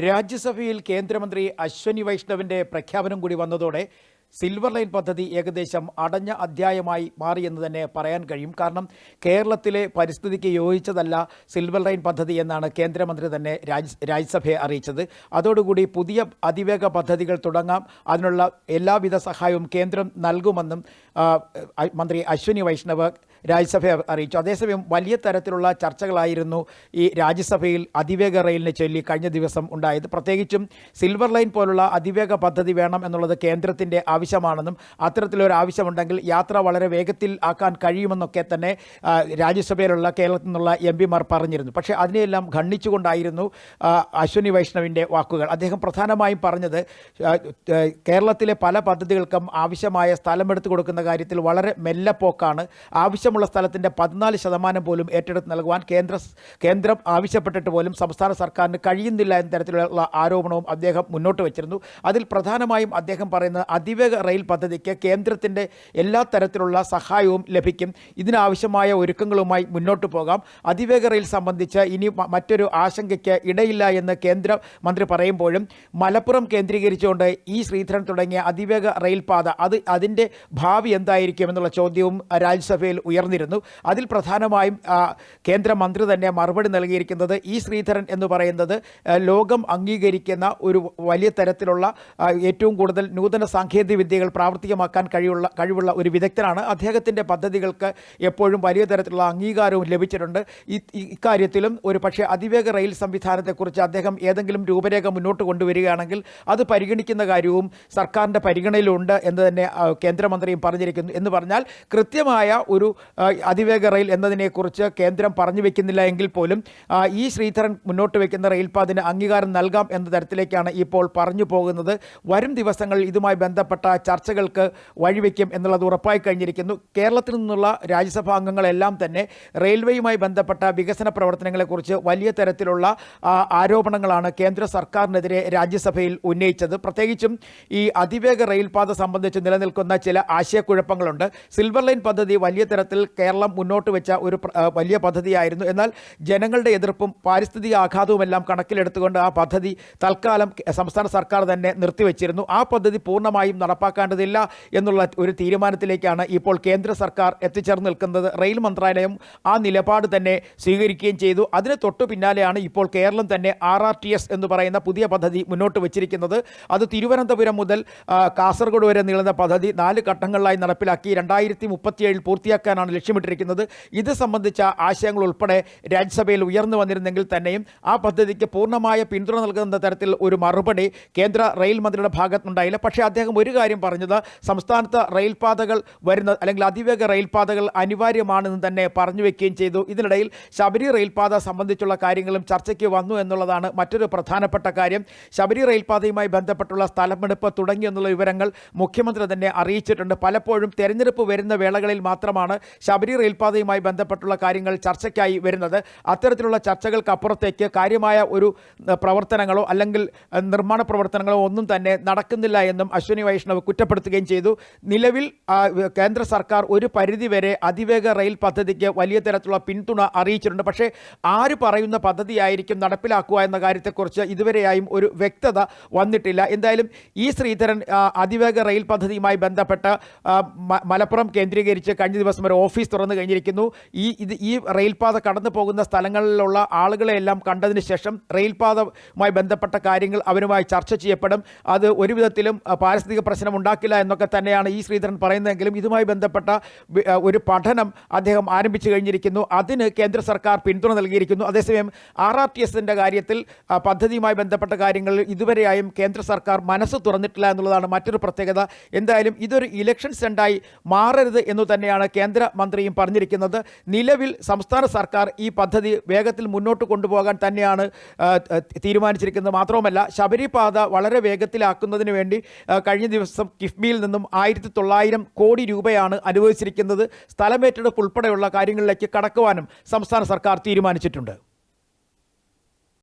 രാജ്യസഭയിൽ കേന്ദ്രമന്ത്രി അശ്വനി വൈഷ്ണവിന്റെ പ്രഖ്യാപനം കൂടി വന്നതോടെ സിൽവർ ലൈൻ പദ്ധതി ഏകദേശം അടഞ്ഞ അധ്യായമായി മാറിയെന്ന് തന്നെ പറയാൻ കഴിയും. കാരണം കേരളത്തിലെ പരിസ്ഥിതിക്ക് യോജിച്ചതല്ല സിൽവർ ലൈൻ പദ്ധതി എന്നാണ് കേന്ദ്രമന്ത്രി തന്നെ രാജ് രാജ്യസഭയെ അറിയിച്ചത്. അതോടുകൂടി പുതിയ അതിവേഗ പദ്ധതികൾ തുടങ്ങാം. അതിനുള്ള എല്ലാവിധ സഹായവും കേന്ദ്രം നൽകുമെന്നും മന്ത്രി അശ്വിനി വൈഷ്ണവ് രാജ്യസഭയെ അറിയിച്ചു. അതേസമയം വലിയ തരത്തിലുള്ള ചർച്ചകളായിരുന്നു ഈ രാജ്യസഭയിൽ അതിവേഗ റെയിലിനെ ചൊല്ലി കഴിഞ്ഞ ദിവസം ഉണ്ടായത്. പ്രത്യേകിച്ചും സിൽവർ ലൈൻ പോലുള്ള അതിവേഗ പദ്ധതി വേണം എന്നുള്ളത് കേന്ദ്രത്തിന്റെ ആവശ്യമാണെന്നും അത്തരത്തിലൊരു ആവശ്യമുണ്ടെങ്കിൽ യാത്ര വളരെ വേഗത്തിൽ ആക്കാൻ കഴിയുമെന്നൊക്കെ തന്നെ രാജ്യസഭയിലുള്ള കേരളത്തിൽ നിന്നുള്ള എം പിമാർ പറഞ്ഞിരുന്നു. പക്ഷേ അതിനെയെല്ലാം ഖണ്ഡിച്ചുകൊണ്ടായിരുന്നു അശ്വനി വൈഷ്ണവിന്റെ വാക്കുകൾ. അദ്ദേഹം പ്രധാനമായും പറഞ്ഞത് കേരളത്തിലെ പല പദ്ധതികൾക്കും ആവശ്യമായ സ്ഥലമെടുത്ത് കൊടുക്കുന്ന കാര്യത്തിൽ വളരെ മെല്ലപ്പോക്കാണ്. ആവശ്യമുള്ള സ്ഥലത്തിന്റെ പതിനാല് ശതമാനം പോലും ഏറ്റെടുത്ത് നൽകുവാൻ കേന്ദ്ര കേന്ദ്രം ആവശ്യപ്പെട്ടിട്ട് പോലും സംസ്ഥാന സർക്കാരിന് കഴിയുന്നില്ല എന്ന തരത്തിലുള്ള ആരോപണവും അദ്ദേഹം മുന്നോട്ട് വച്ചിരുന്നു. അതിൽ പ്രധാനമായും അദ്ദേഹം പറയുന്നത് അതിവേഗ റെയിൽ പദ്ധതിക്ക് കേന്ദ്രത്തിന്റെ എല്ലാ തരത്തിലുള്ള സഹായവും ലഭിക്കും. ഇതിനാവശ്യമായ ഒരുക്കങ്ങളുമായി മുന്നോട്ട് പോകാം. അതിവേഗ റെയിൽ സംബന്ധിച്ച് ഇനി മറ്റൊരു ആശങ്കയ്ക്ക് ഇടയില്ല എന്ന് കേന്ദ്രമന്ത്രി പറയുമ്പോഴും മലപ്പുറം കേന്ദ്രീകരിച്ചുകൊണ്ട് ഈ ശ്രീധരൻ തുടങ്ങിയ അതിവേഗ റെയിൽ പാത അത് അതിന്റെ ഭാവി എന്തായിരിക്കും എന്നുള്ള ചോദ്യവും രാജ്യസഭയിൽ ഉയർന്നിരുന്നു. അതിൽ പ്രധാനമായും കേന്ദ്രമന്ത്രി തന്നെ മറുപടി നൽകിയിരിക്കുന്നത് ഈ ശ്രീധരൻ എന്ന് പറയുന്നത് ലോകം അംഗീകരിക്കുന്ന ഒരു വലിയ തരത്തിലുള്ള ഏറ്റവും കൂടുതൽ നൂതന സാങ്കേതിക വിദ്യകൾ പ്രാവർത്തികമാക്കാൻ കഴിയുള്ള കഴിവുള്ള ഒരു വിദഗ്ധനാണ്. അദ്ദേഹത്തിന്റെ പദ്ധതികൾക്ക് എപ്പോഴും വലിയ തരത്തിലുള്ള അംഗീകാരവും ലഭിച്ചിട്ടുണ്ട്. ഈ ഇക്കാര്യത്തിലും ഒരു പക്ഷേ അതിവേഗ റെയിൽ സംവിധാനത്തെക്കുറിച്ച് അദ്ദേഹം ഏതെങ്കിലും രൂപരേഖ മുന്നോട്ട് കൊണ്ടുവരികയാണെങ്കിൽ അത് പരിഗണിക്കുന്ന കാര്യവും സർക്കാരിന്റെ പരിഗണനയിലുണ്ട് എന്ന് തന്നെ കേന്ദ്രമന്ത്രിയും പറഞ്ഞിരിക്കുന്നു. എന്ന് പറഞ്ഞാൽ കൃത്യമായ ഒരു അതിവേഗ റെയിൽ എന്നതിനെക്കുറിച്ച് കേന്ദ്രം പറഞ്ഞു വെക്കുന്നില്ല എങ്കിൽ പോലും ഈ ശ്രീധരൻ മുന്നോട്ട് വെക്കുന്ന റെയിൽപാതിന് അംഗീകാരം നൽകാം എന്ന തരത്തിലേക്കാണ് ഇപ്പോൾ പറഞ്ഞു പോകുന്നത്. വരും ദിവസങ്ങളിൽ ഇതുമായി ബന്ധപ്പെട്ട ചർച്ചകൾക്ക് വഴിവെക്കും എന്നുള്ളത് ഉറപ്പായി കഴിഞ്ഞിരിക്കുന്നു. കേരളത്തിൽ നിന്നുള്ള രാജ്യസഭാ അംഗങ്ങളെല്ലാം തന്നെ റെയിൽവേയുമായി ബന്ധപ്പെട്ട വികസന പ്രവർത്തനങ്ങളെക്കുറിച്ച് വലിയ തരത്തിലുള്ള ആരോപണങ്ങളാണ് കേന്ദ്ര സർക്കാരിനെതിരെ രാജ്യസഭയിൽ ഉന്നയിച്ചത്. പ്രത്യേകിച്ചും ഈ അതിവേഗ റെയിൽപാത സംബന്ധിച്ച് നിലനിൽക്കുന്ന ചില ആശയക്കുഴപ്പങ്ങളുണ്ട്. സിൽവർ ലൈൻ പദ്ധതി വലിയ തരത്തിൽ കേരളം മുന്നോട്ട് വെച്ച ഒരു വലിയ പദ്ധതിയായിരുന്നു. എന്നാൽ ജനങ്ങളുടെ എതിർപ്പും പാരിസ്ഥിതിക ആഘാതവുമെല്ലാം കണക്കിലെടുത്തുകൊണ്ട് ആ പദ്ധതി തൽക്കാലം സംസ്ഥാന സർക്കാർ തന്നെ നിർത്തിവെച്ചിരുന്നു. ആ പദ്ധതി പൂർണമായും നടപ്പാക്കേണ്ടതില്ല എന്നുള്ള ഒരു തീരുമാനത്തിലേക്കാണ് ഇപ്പോൾ കേന്ദ്ര സർക്കാർ എത്തിച്ചേർന്ന് നിൽക്കുന്നത്. റെയിൽ മന്ത്രാലയം ആ നിലപാട് തന്നെ സ്വീകരിക്കുകയും ചെയ്തു. അതിന് തൊട്ടു പിന്നാലെയാണ് ഇപ്പോൾ കേരളം തന്നെ ആർ ആർ ടി എസ് എന്ന് പറയുന്ന പുതിയ പദ്ധതി മുന്നോട്ട് വച്ചിരിക്കുന്നത്. അത് തിരുവനന്തപുരം മുതൽ കാസർഗോഡ് വരെ നീളുന്ന പദ്ധതി നാല് ഘട്ടങ്ങളിലായി നടപ്പിലാക്കി രണ്ടായിരത്തി മുപ്പത്തിയേഴിൽ പൂർത്തിയാക്കാനാണ് ലക്ഷ്യമിട്ടിരിക്കുന്നത്. ഇത് സംബന്ധിച്ച ആശയങ്ങൾ ഉൾപ്പെടെ രാജ്യസഭയിൽ ഉയർന്നു വന്നിരുന്നെങ്കിൽ തന്നെയും ആ പദ്ധതിക്ക് പൂർണമായ പിന്തുണ നൽകുന്ന തരത്തിൽ ഒരു മറുപടി കേന്ദ്ര റെയിൽ മന്ത്രിയുടെ ഭാഗത്തുണ്ടായില്ല പക്ഷേ അദ്ദേഹം ഒരു പറഞ്ഞത് സംസ്ഥാനത്ത് റെയിൽപാതകൾ വരുന്ന അല്ലെങ്കിൽ അതിവേഗ റെയിൽപാതകൾ അനിവാര്യമാണെന്ന് തന്നെ പറഞ്ഞു വെക്കുകയും ചെയ്തു. ഇതിനിടയിൽ ശബരി റെയിൽപാത സംബന്ധിച്ചുള്ള കാര്യങ്ങളും ചർച്ചയ്ക്ക് വന്നു എന്നുള്ളതാണ് മറ്റൊരു പ്രധാനപ്പെട്ട കാര്യം. ശബരി റെയിൽപാതയുമായി ബന്ധപ്പെട്ടുള്ള സ്ഥലമെടുപ്പ് തുടങ്ങിയെന്നുള്ള വിവരങ്ങൾ മുഖ്യമന്ത്രി തന്നെ അറിയിച്ചിട്ടുണ്ട്. പലപ്പോഴും തെരഞ്ഞെടുപ്പ് വരുന്ന വേളകളിൽ മാത്രമാണ് ശബരി റെയിൽപാതയുമായി ബന്ധപ്പെട്ടുള്ള കാര്യങ്ങൾ ചർച്ചയ്ക്കായി വരുന്നത്. അത്തരത്തിലുള്ള ചർച്ചകൾക്കപ്പുറത്തേക്ക് കാര്യമായ ഒരു പ്രവർത്തനങ്ങളോ അല്ലെങ്കിൽ നിർമ്മാണ പ്രവർത്തനങ്ങളോ ഒന്നും തന്നെ നടക്കുന്നില്ല എന്നും അശ്വനി വൈഷ്ണവ് കുറ്റപ്പെടുത്തുകയും ചെയ്തു. നിലവിൽ കേന്ദ്ര സർക്കാർ ഒരു പരിധിവരെ അതിവേഗ റെയിൽ പദ്ധതിക്ക് വലിയ തരത്തിലുള്ള പിന്തുണ അറിയിച്ചിട്ടുണ്ട്. പക്ഷേ ആര് പറയുന്ന പദ്ധതിയായിരിക്കും നടപ്പിലാക്കുക എന്ന കാര്യത്തെക്കുറിച്ച് ഇതുവരെയായും ഒരു വ്യക്തത വന്നിട്ടില്ല. എന്തായാലും ഈ ശ്രീധരൻ അതിവേഗ റെയിൽ പദ്ധതിയുമായി ബന്ധപ്പെട്ട് മലപ്പുറം കേന്ദ്രീകരിച്ച് കഴിഞ്ഞ ദിവസം ഒരു ഓഫീസ് തുറന്നു കഴിഞ്ഞിരിക്കുന്നു. ഈ ഇത് ഈ റെയിൽപാത കടന്നു പോകുന്ന സ്ഥലങ്ങളിലുള്ള ആളുകളെയെല്ലാം കണ്ടതിന് ശേഷം റെയിൽപാതയുമായി ബന്ധപ്പെട്ട കാര്യങ്ങൾ അവരുമായി ചർച്ച ചെയ്യപ്പെടും. അത് ഒരു വിധത്തിലും പാരിസ്ഥിതിക പ്രശ്നം ഉണ്ടാക്കില്ല എന്നൊക്കെ തന്നെയാണ് ഈ ശ്രീധരൻ പറയുന്നതെങ്കിലും ഇതുമായി ബന്ധപ്പെട്ട ഒരു പഠനം അദ്ദേഹം ആരംഭിച്ചു കഴിഞ്ഞിരിക്കുന്നു. അതിന് കേന്ദ്ര സർക്കാർ പിന്തുണ നൽകിയിരിക്കുന്നു. അതേസമയം ആർ ആർ ടി എസിന്റെ കാര്യത്തിൽ പദ്ധതിയുമായി ബന്ധപ്പെട്ട കാര്യങ്ങളിൽ ഇതുവരെയായും കേന്ദ്ര സർക്കാർ മനസ്സ് തുറന്നിട്ടില്ല എന്നുള്ളതാണ് മറ്റൊരു പ്രത്യേകത. എന്തായാലും ഇതൊരു ഇലക്ഷൻ സെന്റായി മാറരുത് എന്ന് തന്നെയാണ് കേന്ദ്രമന്ത്രിയും പറഞ്ഞിരിക്കുന്നത്. നിലവിൽ സംസ്ഥാന സർക്കാർ ഈ പദ്ധതി വേഗത്തിൽ മുന്നോട്ട് കൊണ്ടുപോകാൻ തന്നെയാണ് തീരുമാനിച്ചിരിക്കുന്നത്. മാത്രവുമല്ല ശബരിപാത വളരെ വേഗത്തിലാക്കുന്നതിന് വേണ്ടി കഴിഞ്ഞ കഴിഞ്ഞ ദിവസം കിഫ്ബിയിൽ നിന്നും ആയിരത്തി തൊള്ളായിരം കോടി രൂപയാണ് അനുവദിച്ചിരിക്കുന്നത്. സ്ഥലമേറ്റെടുപ്പ് ഉൾപ്പെടെയുള്ള കാര്യങ്ങളിലേക്ക് കടക്കുവാനും സംസ്ഥാന സർക്കാർ തീരുമാനിച്ചിട്ടുണ്ട്.